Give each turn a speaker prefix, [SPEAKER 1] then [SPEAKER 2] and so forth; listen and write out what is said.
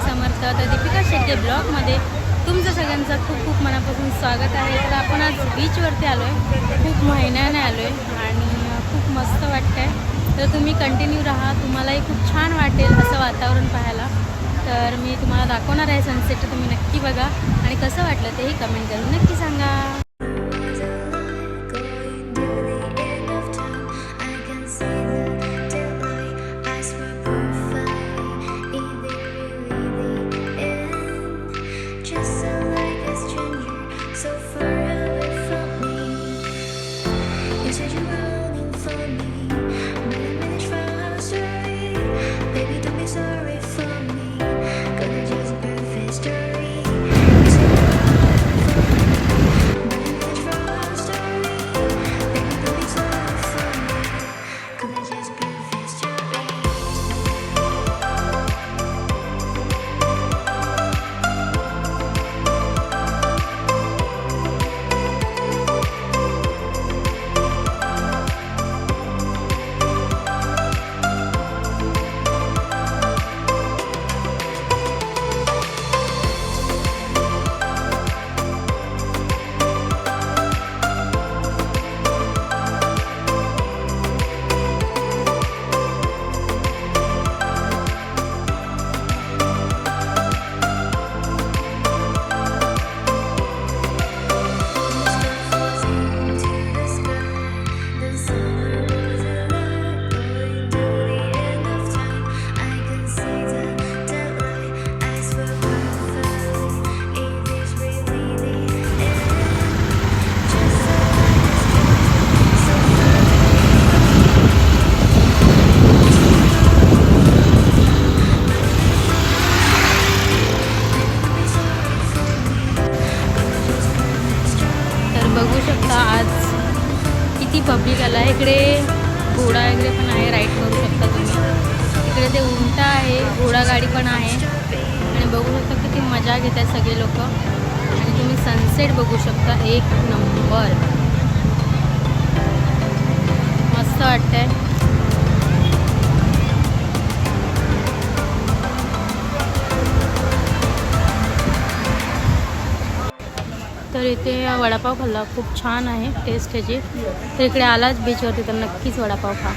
[SPEAKER 1] स्वामी समर्थ. तर दीपिका शेट्टे ब्लॉगमध्ये तुमचं सगळ्यांचं खूप खूप मनापासून स्वागत आहे. तर आपण आज बीचवरती आलो आहे खूप महिन्याने आलो आहे आणि खूप मस्त वाटतं आहे तर तुम्ही कंटिन्यू राहा. तुम्हालाही खूप छान वाटेल असं वातावरण पाहायला. तर मी तुम्हाला दाखवणार आहे सनसेट तुम्ही नक्की बघा. आणि कसं वाटलं तेही कमेंट करून नक्की सांगा.
[SPEAKER 2] So far
[SPEAKER 1] शकता आज. किती पब्लिक आला. आहे इकडे घोडा वगैरे पण आहे. राईड करू शकता तुम्ही. इकडे ते उंटा आहे. घोडा गाडी पण आहे. आणि बघू शकता किती मजा घेत आहेत सगळे लोक. आणि तुम्ही सनसेट बघू शकता. एक नंबर मस्त वाटतंय. तर इथे वडापाव खाल्ला. खूप छान आहे टेस्ट त्याची तर इकडे आलाच बीचवरती तर नक्कीच वडापाव खा.